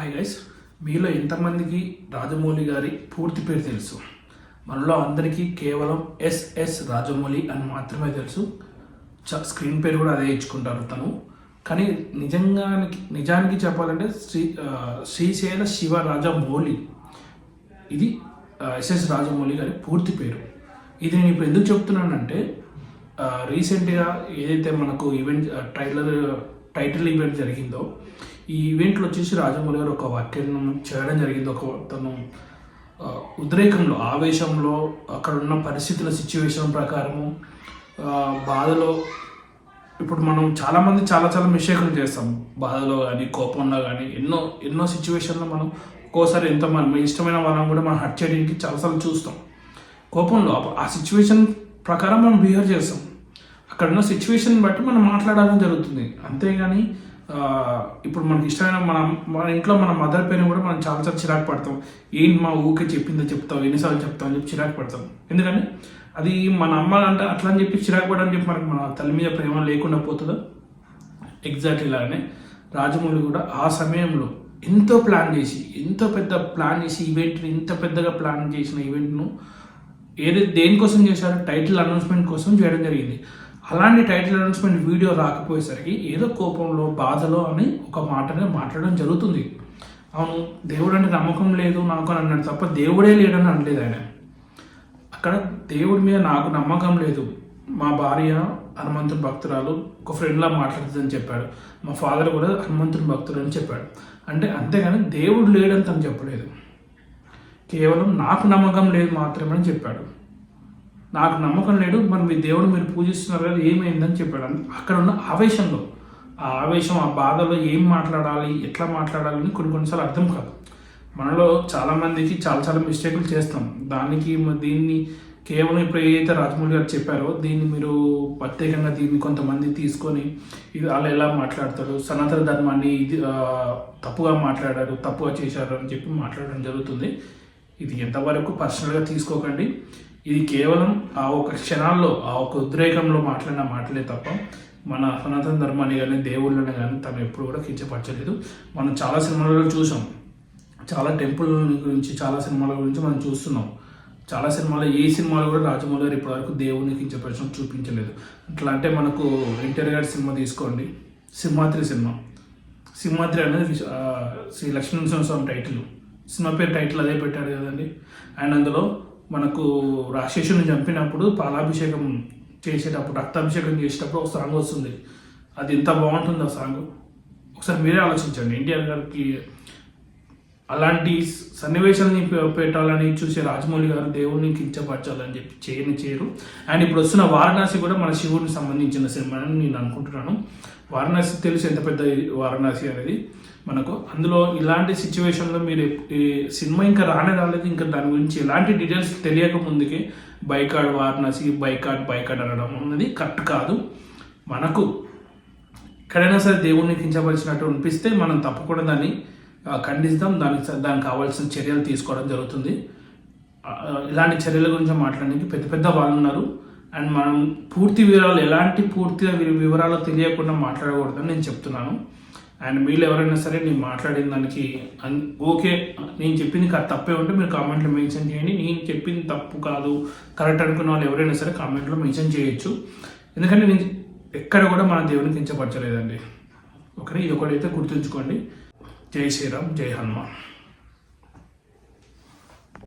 Hi guys మీలో ఎంతమందికి రాజమౌళి గారి పూర్తి పేరు తెలుసు? మనలో అందరికీ కేవలం ఎస్ఎస్ రాజమౌళి అని మాత్రమే తెలుసు. చ- స్క్రీన్ పేరు కూడా అదే ఇచ్చుకుంటారు తను. కానీ నిజంగా నిజానికి చెప్పాలంటే శ్రీ శ్రీశైల శివ రాజమౌళి. ఇది ఎస్ఎస్ రాజమౌళి గారి పూర్తి పేరు. ఇది నేను ఇప్పుడు ఎందుకు చెప్తున్నానంటే రీసెంట్గా ఏదైతే మనకు ఈవెంట్ ట్రైలర్ టైటిల్ ఈవెంట్ జరిగిందో ఈ ఈవెంట్లో వచ్చేసి రాజమౌళి గారు ఒక వాక్యం చేయడం జరిగింది. ఒక తను ఉద్రేకంలో ఆవేశంలో అక్కడ ఉన్న పరిస్థితుల సిచ్యువేషన్ ప్రకారము బాధలో ఇప్పుడు మనం చాలామంది చాలా చాలా మిస్టేక్లు చేస్తాం. బాధలో కానీ కోపంలో కానీ ఎన్నో ఎన్నో సిచ్యువేషన్లో మనం ఒక్కోసారి ఎంత మన ఇష్టమైన వాళ్ళని కూడా మనం హర్ట్ చేయడానికి చాలాసార్లు చూస్తాం. కోపంలో ఆ- సిచ్యువేషన్ ప్రకారం మనం బిహేవ్ చేస్తాం. అక్కడ ఉన్న సిచ్యువేషన్ బట్టి మనం మాట్లాడడం జరుగుతుంది. అంతేగాని ఇప్పుడు మనకి ఇష్టమైన మన మన ఇంట్లో మన మదర్ పేరు కూడా మనం చాలా చాలా చిరాకు పడతాం. ఏంటి మా ఊకే చెప్పిందో చెప్తాం ఎన్నిసార్లు చెప్తాం అని చెప్పి చిరాకు పడతాం. ఎందుకని అది మన అమ్మ అంటే అట్లా అని చెప్పి చిరాకు పడని చెప్పి మనకి మన తల్లి మీద ప్రేమ లేకుండా పోతుందో? ఎగ్జాక్ట్లీ ఇలానే రాజమౌళి కూడా ఆ సమయంలో ఎంతో ప్లాన్ చేసి ఎంతో పెద్ద ప్లాన్ చేసి ఈవెంట్ని ఇంత పెద్దగా ప్లాన్ చేసిన ఈవెంట్ను ఏది దేనికోసం చేశారో టైటిల్ అనౌన్స్మెంట్ కోసం చేయడం జరిగింది. అలాంటి టైటిల్ అనౌన్స్మెంట్ వీడియో రాకపోయేసరికి ఏదో కోపంలో బాధలో అని ఒక మాటనే మాట్లాడడం జరుగుతుంది. అవును దేవుడు అంటే నమ్మకం లేదు నాకు అని అన్నాడు తప్ప దేవుడే లేడని అనలేదు ఆయన. అక్కడ దేవుడి మీద నాకు నమ్మకం లేదు. మా భార్య హనుమంతుని భక్తురాలు ఒక ఫ్రెండ్లా మాట్లాడుతుందని చెప్పాడు. మా ఫాదర్ కూడా హనుమంతుని భక్తుడు అని చెప్పాడు. అంటే అంతేగాని దేవుడు లేడని తను చెప్పలేదు. కేవలం నాకు నమ్మకం లేదు మాత్రమే అని చెప్పాడు. నాకు నమ్మకం లేడు మరి మీ దేవుడు మీరు పూజిస్తున్నారు కదా ఏమైందని చెప్పాడు. అక్కడ ఉన్న ఆవేశంలో ఆ ఆవేశం ఆ బాధలో ఏం మాట్లాడాలి ఎట్లా మాట్లాడాలి అని కొన్ని కొన్నిసార్లు అర్థం కాదు. మనలో చాలామందికి చాలా చాలా మిస్టేకులు చేస్తాం. దానికి దీన్ని కేవలం ఇప్పుడు ఏదైతే రాజమౌళి గారు చెప్పారో దీన్ని మీరు ప్రత్యేకంగా దీన్ని కొంతమంది తీసుకొని ఇది వాళ్ళు ఎలా మాట్లాడతారు సనాతన ధర్మాన్ని ఇది తప్పుగా మాట్లాడారు తప్పుగా చేశారు అని చెప్పి మాట్లాడడం జరుగుతుంది. ఇది ఎంతవరకు పర్సనల్గా తీసుకోకండి. ఇది కేవలం ఆ ఒక క్షణాల్లో ఆ ఒక ఉద్రేకంలో మాట్లాడిన మాటలే తప్ప మన సనాతన ధర్మాన్ని కానీ దేవుళ్ళని కానీ తను ఎప్పుడు కూడా కించపరచలేదు. మనం చాలా సినిమాలలో చూసాం. చాలా టెంపుల్ గురించి చాలా సినిమాల గురించి మనం చూస్తున్నాం. చాలా సినిమాలు ఏ సినిమాలు కూడా రాజమౌళి గారు ఇప్పటివరకు దేవుని కించపరచడం చూపించలేదు. అట్లా అంటే మనకు ఎన్టీఆర్ గారి సినిమా తీసుకోండి. సింహాద్రి సినిమా. సింహాద్రి అనేది శ్రీ లక్ష్మీ స్వామి టైటిల్. సినిమా పేరు టైటిల్ అదే పెట్టాడు కదండి. అండ్ అందులో మనకు రాక్షసుని చంపినప్పుడు పాలాభిషేకం చేసేటప్పుడు రక్తాభిషేకం చేసేటప్పుడు ఒక సాంగ్ వస్తుంది. అది ఎంత బాగుంటుంది ఆ సాంగ్. ఒకసారి మీరే ఆలోచించండి. ఎన్టీఆర్ గారికి అలాంటి సన్నివేశాలని పె- పెట్టాలని చూసే రాజమౌళి గారు దేవుడిని కించపరచాలని చెప్పి చేయని చేయరు. అండ్ ఇప్పుడు వస్తున్న వారణాసి కూడా మన శివుడికి సంబంధించిన సినిమా అని నేను అనుకుంటున్నాను. వారణాసి తెలుసు ఎంత పెద్ద వారణాసి అనేది మనకు. అందులో ఇలాంటి సిచ్యువేషన్లో మీరు ఈ సినిమా ఇంకా రానే రాలేదు. ఇంకా దాని గురించి ఎలాంటి డీటెయిల్స్ తెలియక ముందుకే బైకాడ్ వారణాసి బైకాడ్ బైకాడ్ అనడం అనేది కరెక్ట్ కాదు. మనకు ఎక్కడైనా సరే దేవుణ్ణి కించపరిచినట్టు అనిపిస్తే మనం తప్పకుండా దాన్ని ఖండిస్తాం. దానికి దానికి కావాల్సిన చర్యలు తీసుకోవడం జరుగుతుంది. ఇలాంటి చర్యల గురించి మాట్లాడడానికి పెద్ద పెద్ద వాళ్ళు ఉన్నారు. అండ్ మనం పూర్తి వివరాలు ఎలాంటి పూర్తిగా వివరాలు తెలియకుండా మాట్లాడకూడదని నేను చెప్తున్నాను. అండ్ మీరు ఎవరైనా సరే నేను మాట్లాడిన దానికి ఓకే. నేను చెప్పింది కా- తప్పే ఉంటే మీరు కామెంట్లో మెన్షన్ చేయండి. నేను చెప్పింది తప్పు కాదు కరెక్ట్ అనుకున్న వాళ్ళు ఎవరైనా సరే కామెంట్లో మెన్షన్ చేయొచ్చు. ఎందుకంటే నేను ఎక్కడ కూడా మన దేవుని కించపరచలేదండి. ఓకే ఇది ఒకటైతే గుర్తుంచుకోండి. జై శ్రీరామ్ జై హనుమాన్.